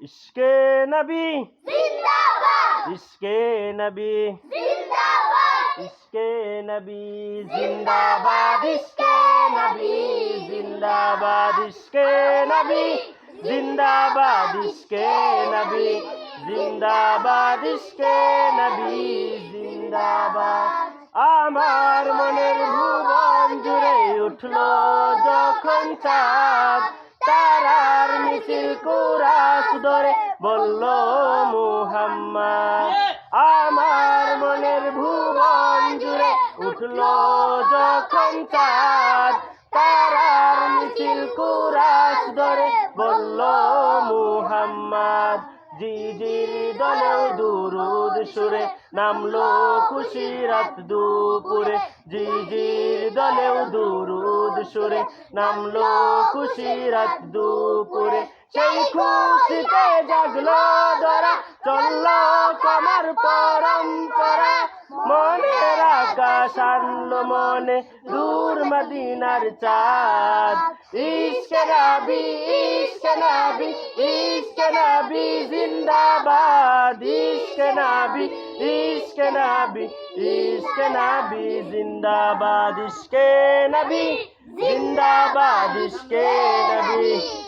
ইশকে নবী। ইশকে নবী। জিন্দাবাদ। ইশকে নবী। জিন্দাবাদ ইশকে নবী। জিন্দাবাদ। ইশকে নবী। জিন্দাবাদ। ইশকে নবী। জিন্দাবাদ। ইশকে নবী। জিন্দাবাদ। আমার মনের ভুবন জুড়ে উঠল যখন চাঁদ। তারার মিছিল কুরাস ধরে বলল, মুহাম্মদ, আমার মনের ভুবন জুড়ে উঠল যখন চাঁদ, তারার মিছিল কুরাস ধরে বলল, মুহাম্মদ, জিজির দলেও দুরুদ সুরে নামলো খুশি রাত দুপুরে, জিজির দলেও দুরুদ সুরে নামলো খুশি রাত দুপুরে, সেই খুশিতে জাগলো ধরা চলল কমার পরম্পরা। মনের আকাশ আনলো মনে দূর মদিনার চাঁদ। ইশকে নবী ইশকে নবী ইশকে নবী জিন্দাবাদ। ইশকে নবী ইশকে নবী ইশকে নবী জিন্দাবাদ। ইশকে নবী জিন্দাবাদ, ইশকে নবী।